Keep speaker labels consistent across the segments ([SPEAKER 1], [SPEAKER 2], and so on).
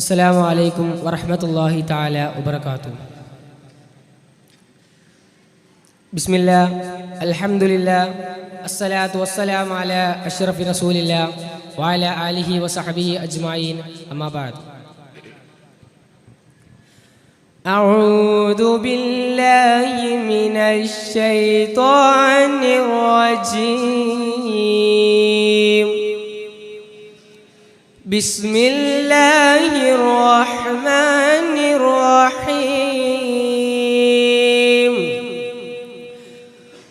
[SPEAKER 1] അസ്സലാമു അലൈക്കും വറഹമത്തല്ലാഹി താല വബർക്കാത്തു ബിസ്മില്ല അൽഹംദുലില്ല അസ്സലാത്തു വസ്സലാം അല അഷ്റഫി റസൂലില്ല വാല അലിഹി വസഹബിഹി അജ്മായിൻ അമ്മാബാദ് أعوذ بالله من الشيطان الرجيم بسم الله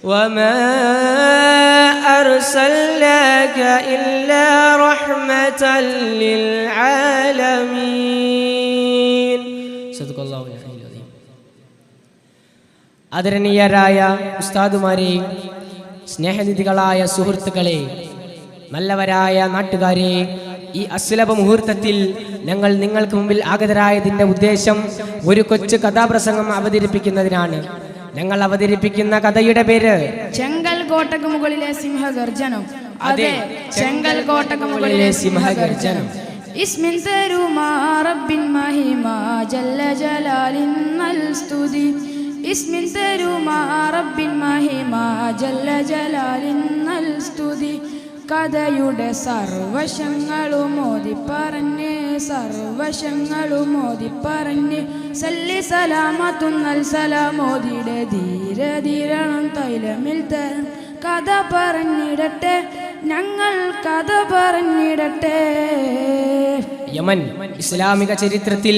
[SPEAKER 1] وما أرسلناك إلا رحمة للعالمين صدق الله العلي العظيم ആദരണീയരായ ഉസ്താദുമാരെയും സ്നേഹനിധികളായ സുഹൃത്തുക്കളെ നല്ലവരായ നാട്ടുകാരെ ഈ അസുലഭ മുഹൂർത്തത്തിൽ ഞങ്ങൾ നിങ്ങൾക്ക് മുമ്പിൽ ആഗതരായതിൻ്റെ ഉദ്ദേശം ഒരു കൊച്ചു കഥാപ്രസംഗം അവതരിപ്പിക്കുന്നതിനാണ് ഞങ്ങൾ അവതരിപ്പിക്കുന്ന കഥയുടെ പേര്
[SPEAKER 2] ചെങ്കൽ കോട്ടക്ക് മുകളിലെ സിംഹഗർജനം.
[SPEAKER 1] അതെ,
[SPEAKER 2] ചെങ്കൽ കോട്ടക്ക് മുകളിലെ സിംഹഗർജനം. ഇസ്മിൻ തരുമാ റബ്ബിൻ മഹിമ ജല്ല ജലാലിൻ നൽ സ്തുതി. ഇസ്മിൻ തരുമാ റബ്ബിൻ മഹിമ ജല്ല ജലാലിൻ സ്തുതി. കഥയുടെ സർവശങ്ങളും മോദി പറഞ്ഞ് സർവശങ്ങളും പറഞ്ഞ് സല്ലി സലാമത്തുന്നൽ സലാമോദിയുടെ ധീര ധീരണം തൈലമിൽ തരം കഥ പറഞ്ഞിടട്ടെ ഞങ്ങൾ കഥ പറഞ്ഞിടട്ടെ.
[SPEAKER 1] യമൻ ഇസ്ലാമിക ചരിത്രത്തിൽ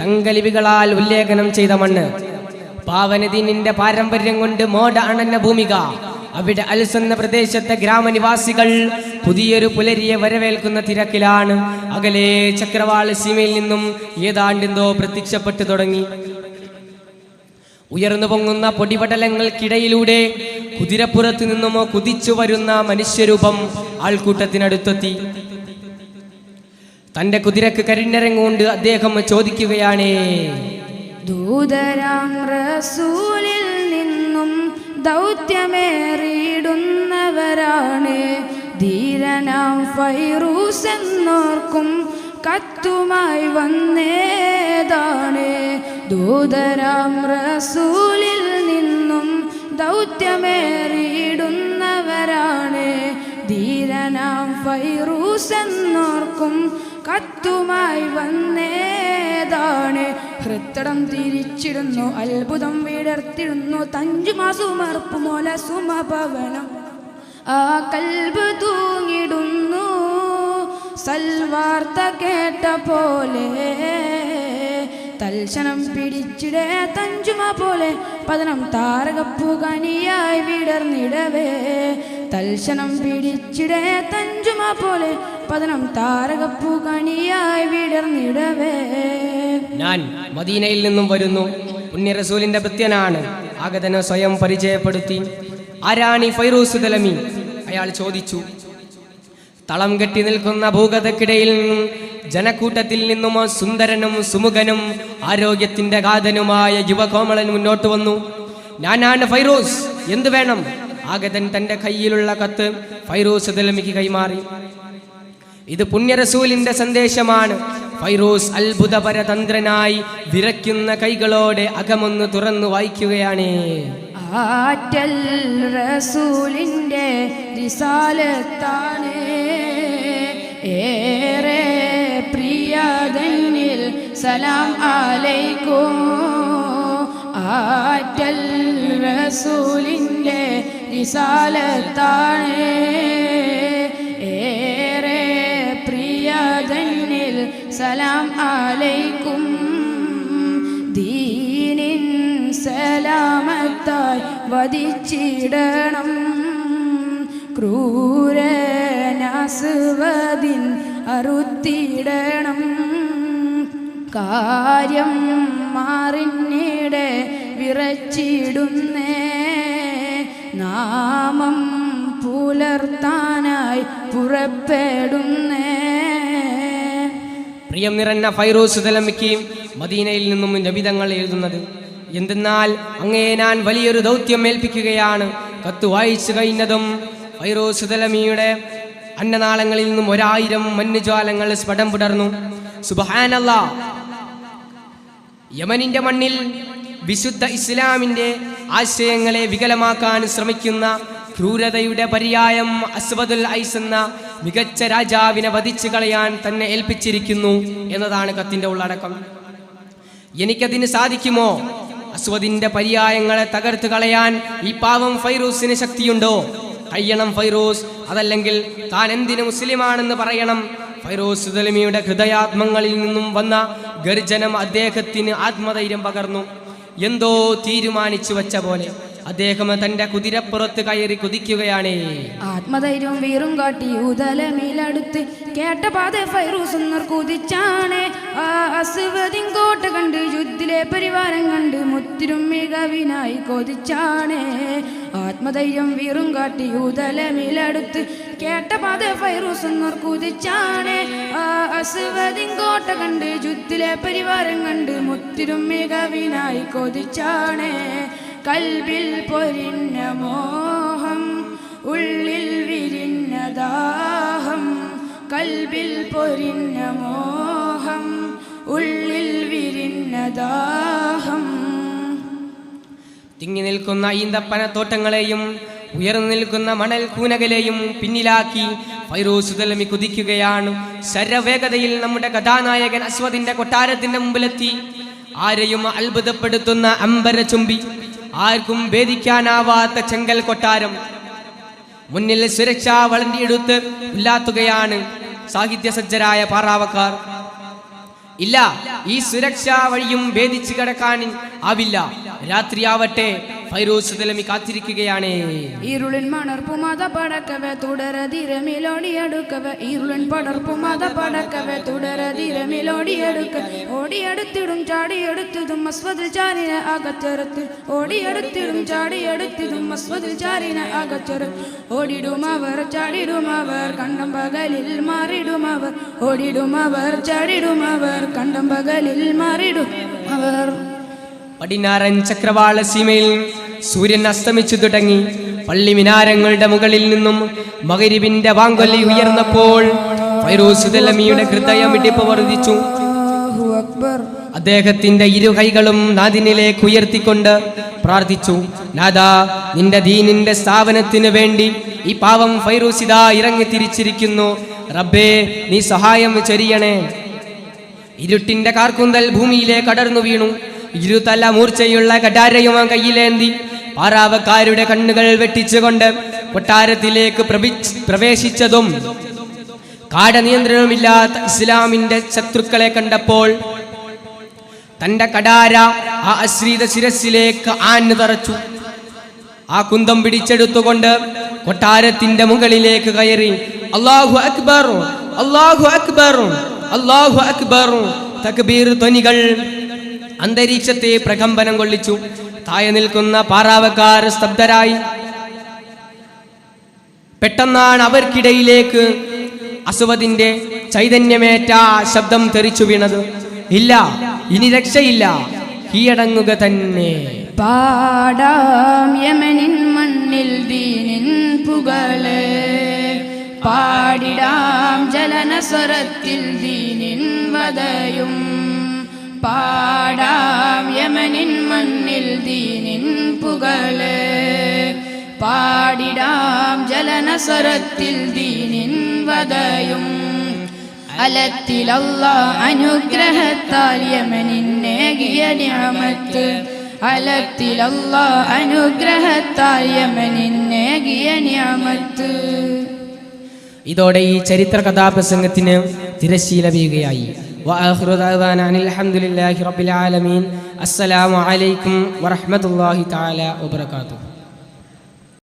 [SPEAKER 1] തങ്കലിപികളാൽ ഉല്ലേഖനം ചെയ്ത മണ്ണ് പാവനദീനിന്റെ പാരമ്പര്യം കൊണ്ട് മോഡ അണഞ്ഞ ഭൂമിക. അവിടെ അൽസ് പ്രദേശത്തെ ഗ്രാമനിവാസികൾ പുതിയൊരു പുലരിയെ വരവേൽക്കുന്ന തിരക്കിലാണ്. അകലെ ചക്രവാള സീമയിൽ നിന്നും ഏതാണ്ടെന്തോ പ്രത്യക്ഷപ്പെട്ടു തുടങ്ങി. ഉയർന്നു പൊങ്ങുന്ന പൊടിപടലങ്ങൾക്കിടയിലൂടെ കുതിരപ്പുറത്തു നിന്നുമോ കുതിച്ചു വരുന്ന മനുഷ്യരൂപം ആൾക്കൂട്ടത്തിനടുത്തെത്തി. തന്റെ കുതിരക്ക് കരിഞ്ഞരങ്ങുകൊണ്ട് അദ്ദേഹം ചോദിക്കുകയാണേ
[SPEAKER 2] ദൂതരാം റസൂലിൽ ദൗത്യമേറിയിടുന്നവരാണ്. ധീരനാം ഫൈറൂസ് എന്നോർക്കും കത്തുമായി വന്നേതാണ്. ദൂതരാം റസൂലിൽ നിന്നും ദൗത്യമേറിയിടുന്നവരാണ്. ധീരനാം ഫൈറൂസ് എന്നോർക്കും കത്തുമായി വന്നേതാണ്. ഹൃത്തടം തിരിച്ചിടുന്നു അത്ഭുതം വിടർത്തിടുന്നു. തഞ്ചുമാസുമർപ്പു മോല സുമഭവനം ആ കൽബ് തൂങ്ങിടുന്നു സൽവാർത്ത കേട്ട പോലെ. തൽക്ഷണം പിടിച്ചിടേ തഞ്ചുമ പോലെ. പതനം താരകപ്പുകനിയായി വിടർന്നിടവേ. തൽക്ഷണം പിടിച്ചിടേ തഞ്ചുമ പോലെ. പതനം താരകപ്പുകനിയായി വിടർന്നിടവേ.
[SPEAKER 1] ഞാൻ മദീനയിൽ നിന്നും വരുന്നു. പുണ്യ റസൂലിന്റെ ഭൃത്യനാണ്. ആഗതനെ സ്വയം പരിചയപ്പെടുത്തി. ആരാണി ഫൈറൂസ് ദലമി അയാൾ ചോദിച്ചു. തളം കെട്ടി നിൽക്കുന്ന ഭൂഗതക്കിടയിൽ നിന്നും ജനക്കൂട്ടത്തിൽ നിന്നും സുന്ദരനും സുമുഖനും ആരോഗ്യത്തിന്റെ ഗാഥനുമായ യുവകോമളൻ മുന്നോട്ട് വന്നു. ഞാനാണ് ഫൈറൂസ്. എന്തു വേണം? ആഗതൻ തന്റെ കയ്യിലുള്ള കത്ത് ഫൈറൂസ് ദലമിക്ക് കൈമാറി. ഇത് പുണ്യറസൂലിന്റെ സന്ദേശമാണ്. ഫൈറൂസ് അത്ഭുതപരതന്ത്രനായി വിറയ്ക്കുന്ന കൈകളോടെ അകമൊന്ന് തുറന്നു വായിക്കുകയാണ്.
[SPEAKER 2] ആറ്റൽ റസൂലിന്റെ റിസാലത്താണ് ഏറെ പ്രിയതന്നിൽ സലാം അലൈക്കും. ആറ്റൽ റസൂലിന്റെ റിസാലത്താണ് സലാം അലൈക്കും. ദീനിൻ സലാമത്തായി വധിച്ചിടണം. ക്രൂരനാസുവതിൻ അറുത്തിടണം. കാര്യം മാറിന്നിടെ വിറച്ചിടുന്നേ. നാമം പുലർത്താനായി പുറപ്പെടുന്നേ.
[SPEAKER 1] പ്രിയം നിറഞ്ഞ ഫൈറോസ് തലമിക്കയും മദീനയിൽ നിന്നും നബിതങ്ങൾ എഴുതുന്നത്. എന്തെന്നാൽ അങ്ങേ ഞാൻ വലിയൊരു ദൗത്യം ഏൽപ്പിക്കുകയാണ്. കത്ത് വായിച്ചു കഴിഞ്ഞതും ഫൈറോസ് തലമിയുടെ അന്നനാളങ്ങളിൽ നിന്നും ഒരായിരം മഞ്ഞുജ്വാലങ്ങൾ സ്ഫടം പുടർന്നു. സുബാനല്ല യമനിന്റെ മണ്ണിൽ വിശുദ്ധ ഇസ്ലാമിന്റെ ആശയങ്ങളെ വികലമാക്കാൻ ശ്രമിക്കുന്ന ക്രൂരതയുടെ പര്യായം അസ്വദുൽ ഐസ് എന്ന മികച്ച രാജാവിനെ വധിച്ചു കളയാൻ തന്നെ ഏൽപ്പിച്ചിരിക്കുന്നു എന്നതാണ് കത്തിന്റെ ഉള്ളടക്കം. എനിക്കതിന് സാധിക്കുമോ? അസ്വദിന്റെ പര്യായങ്ങളെ തകർത്ത് കളയാൻ ഈ പാവം ഫൈറൂസിന് ശക്തിയുണ്ടോ? കഴിയണം ഫൈറൂസ് അതല്ലെങ്കിൽ താൻ എന്തിന് മുസ്ലിമാണെന്ന് പറയണം? ഫൈറൂസ് ദലമിയുടെ ഹൃദയാത്മങ്ങളിൽ നിന്നും വന്ന ഗർജനം അദ്ദേഹത്തിന് ആത്മധൈര്യം പകർന്നു. എന്തോ തീരുമാനിച്ചു വെച്ച പോലെ. അദ്ദേഹം തന്റെ കുതിരപ്പുറത്ത് കയറി കുതിക്കുകയാണ്.
[SPEAKER 2] ആത്മധൈര്യം വീറും കാട്ടി ഉദലമിലടുത്ത് കേട്ട പാത ഫൈറൂസുന്നർ കുതിച്ചാണ്. ആ കോട്ട കണ്ട് യുദ്ധിലെ പരിവാരം കണ്ട് മുത്തിരും മികവിനായി കൊതിച്ചാണ്. ആത്മധൈര്യം വീറും കാട്ടി ഉദലമിലടുത്ത് കേട്ട പാത ഫൈറൂസുന്നർ കുതിച്ചാണ്. ആ കോട്ട കണ്ട് യുദ്ധിലെ പരിവാരം കണ്ട് മുത്തിരും മികവിനായി കൊതിച്ചാണ്. കൽബിൽ പൊരിഞ്ഞ മോഹം ഉള്ളിൽ വിരിഞ്ഞ ദാഹം കൽബിൽ പൊരിഞ്ഞ മോഹം ഉള്ളിൽ വിരിഞ്ഞ ദാഹം.
[SPEAKER 1] തിങ്ങി നിൽക്കുന്ന ഈന്തപ്പനത്തോട്ടങ്ങളെയും ഉയർന്നു നിൽക്കുന്ന മണൽ കൂനകലെയും പിന്നിലാക്കി ഫൈറൂസ് തലമി കുതിക്കുകയാണ്. ശരവേഗതയിൽ നമ്മുടെ കഥാനായകൻ അശ്വതിന്റെ കൊട്ടാരത്തിന്റെ മുമ്പിലെത്തി. ആരെയും അത്ഭുതപ്പെടുത്തുന്ന അമ്പര ചുംബി ആർക്കും ഭേദിക്കാനാവാത്ത ചെങ്കൽ കൊട്ടാരം. മുന്നിൽ സുരക്ഷാ വളണ്ടിയെടുത്ത് ഉല്ലാത്തുകയാണ് സാഹിത്യ സജ്ജരായ പാറാവക്കാർ. ഇല്ല ഈ സുരക്ഷാ വഴിയും ഭേദിച്ചു കിടക്കാൻ ആവില്ല. രാത്രിയാവട്ടെ ഫൈറൂസ് തലമി കാത്തിരിക്കുകയാണ്.
[SPEAKER 2] ഇരുളിൻ മണർപ്പുമത പടക്കവെ തുടരതിരമിലോടിയെടുക്കവെ ഇരുളിൻ പടർപ്പുമത പടക്കവെ തുടരതിരമിലോടിയെടുക്ക ഓടിയെടുത്തിടും ചാടിയെടുത്തതും അസ്വദ് ചാരിനെ അകച്ചെറുത്ത്. ഓടിയെടുത്തിടും ചാടിയെടുത്തതും അസ്വദ് ചാരിനെ അകച്ചെറു ചാടിടും അവർ കണ്ടം പകലിൽ മാറിടും അവർ. ഓടിടും അവർ ചാടിടും അവർ കണ്ടം പകലിൽ മാറിടും അവർ.
[SPEAKER 1] പടിഞ്ഞാറൻ ചക്രവാള സീമയിൽ സൂര്യൻ അസ്തമിച്ചു തുടങ്ങി. പള്ളി മിനാരങ്ങളുടെ മുകളിൽ നിന്നും മകരിവിന്റെ വാങ്കൊല്ലി ഉയർന്നപ്പോൾ ഫൈറൂസ് ദലമിയുടെ ഹൃദയമിടിപ്പ് വർദ്ധിച്ചു. അദ്ദേഹത്തിന്റെ ഇരു കൈകളും നാദിനിലേക്ക് ഉയർത്തിക്കൊണ്ട് പ്രാർത്ഥിച്ചു നാദാ നിന്റെ ദീനിന്റെ സ്ഥാപനത്തിന് വേണ്ടി ഈ പാവം ഫൈറൂസിദ ഇറങ്ങി തിരിച്ചിരിക്കുന്നു റബ്ബേ നീ സഹായം ചൊരിയണേ. ഇരുട്ടിന്റെ കാർക്കുന്തൽ ഭൂമിയിലെ കടർന്നു വീണു. ഇരുതല മൂർച്ചയുള്ള കടാരയും ആ കയ്യിലേന്തി പാറാവക്കാരുടെ കണ്ണുകൾ വെട്ടിച്ചുകൊണ്ട് കൊട്ടാരത്തിലേക്ക് പ്രവേശിച്ചതും കാടനിയന്ത്രണമില്ലാത്ത ഇസ്ലാമിന്റെ ശത്രുക്കളെ കണ്ടപ്പോൾ തന്റെ കടാര ആ അശ്രീത ശിരസിലേക്ക് ആഞ്ഞു തറച്ചു. ആ കുന്തം പിടിച്ചെടുത്തുകൊണ്ട് കൊട്ടാരത്തിന്റെ മുകളിലേക്ക് കയറി. അള്ളാഹു അക്ബർ അള്ളാഹു അക്ബർ അള്ളാഹു അക്ബർ. തക്ബീർ ധ്വനികൾ അന്തരീക്ഷത്തെ പ്രകമ്പനം കൊള്ളിച്ചു. താഴെ നിൽക്കുന്ന പാറാവക്കാർ സ്തബ്ധരായി. പെട്ടെന്നാണ് അവർക്കിടയിലേക്ക് അസുവതിന്റെ ചൈതന്യമേറ്റ ശബ്ദം തെറിച്ചു വീണത്. ഇല്ല ഇനി രക്ഷയില്ല. കീഴടങ്ങുക തന്നെ.
[SPEAKER 2] പാടാം യമനിൻ മണ്ണിൽ ദീനിൻ പുകൾ. പാടിടാം ജലനസ്വരത്തിൽ ദീനിൻ വതയും പാടാം യമനിൻ മണ്ണിൽ ദീനിൻ പുകൾ. പാടിടാം ജലനസ്വരത്തിൽ ദീനിൻ വതയും അലത്തിലല്ല അനുഗ്രഹത്താൽ യമനിന്നേകിയ അലത്തിൽ അലത്തിലല്ല അനുഗ്രഹത്താൽ യമനിന്നേകിയ ഞാമത്ത്
[SPEAKER 1] ഇതോടെ ഈ ചരിത്ര കഥാപ്രസംഗത്തിന് തിരശീല വീഴുകയായി. അലഹമുല്ലാഹി റബിലാലമീൻ അസ്സലാമലൈക്കും വറഹമത്തല്ലാഹി താല വബർക്കാത്തു